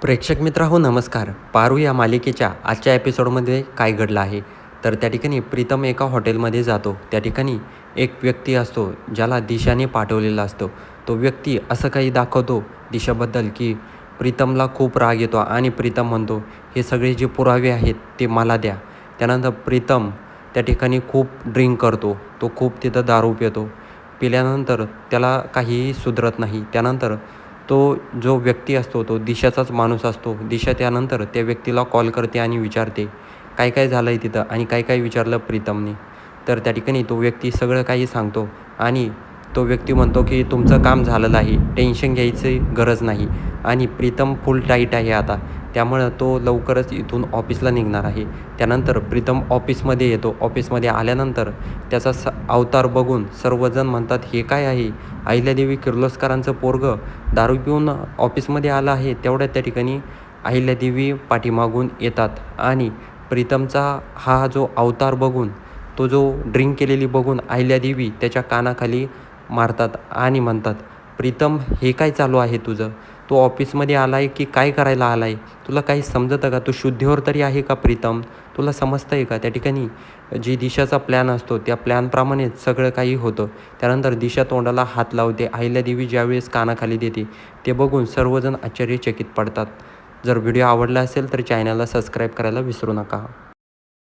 प्रेक्षक मित्र हो नमस्कार. पारू या मालिकेच्या आजच्या एपिसोडमध्ये काय घडलं आहे? तर त्या ठिकाणी प्रीतम एका हॉटेलमध्ये जातो. त्या ठिकाणी एक व्यक्ती असतो ज्याला दिशाने पाठवलेला असतो. तो व्यक्ती असं काही दाखवतो दिशाबद्दल की प्रीतमला खूप राग येतो आणि प्रीतम म्हणतो हे सगळे जे पुरावे आहेत ते मला द्या. त्यानंतर प्रीतम त्या ठिकाणी खूप ड्रिंक करतो. तो खूप तिथं दारू पितो. पिल्यानंतर त्याला काहीही सुधरत नाही. त्यानंतर तो जो व्यक्ती असतो तो दिशाचाच माणूस असतो. दिशा त्यानंतर त्या व्यक्तीला कॉल करते आणि विचारते काय काय झालं आहे तिथं? आणि काय काय विचारलं प्रीतमने. तर त्या ठिकाणी तो व्यक्ती सगळं काही सांगतो आणि तो व्यक्ती म्हणतो की तुमचं काम झालेलं आहे टेन्शन घ्यायची गरज नाही. आणि प्रीतम फुल टाईट आहे आता. त्यामुळं तो लवकरच इथून ऑफिसला निघणार आहे. त्यानंतर प्रीतम ऑफिसमध्ये येतो. ऑफिसमध्ये आल्यानंतर त्याचा स अवतार बघून सर्वजण म्हणतात हे काय आहे? अहिल्यादेवी किर्लोस्करांचं पोरगं दारू पिऊन ऑफिसमध्ये आलं आहे. तेवढ्या त्या ठिकाणी अहिल्यादेवी पाठीमागून येतात. आणि प्रीतमचा हा जो अवतार बघून तो जो ड्रिंक केलेली बघून अहिल्यादेवी त्याच्या कानाखाली मारतात आणि म्हणतात प्रीतम हे काय चालू आहे तुझं? तू ऑफिसमध्ये आला आहे की काय करायला आला आहे तुला काही समजतं का? तू शुद्धीवर तरी आहे का प्रीतम? तुला समजतं आहे का? त्या ठिकाणी जी दिशाचा प्लॅन असतो त्या प्लॅनप्रमाणेच सगळं काही होतं. त्यानंतर दिशा तोंडाला हात लावते. अहिल्यादेवी ज्यावेळेस कानाखाली देते ते बघून सर्वजण आश्चर्यचकित पडतात. जर व्हिडिओ आवडला असेल तर चॅनलला सबस्क्राईब करायला विसरू नका.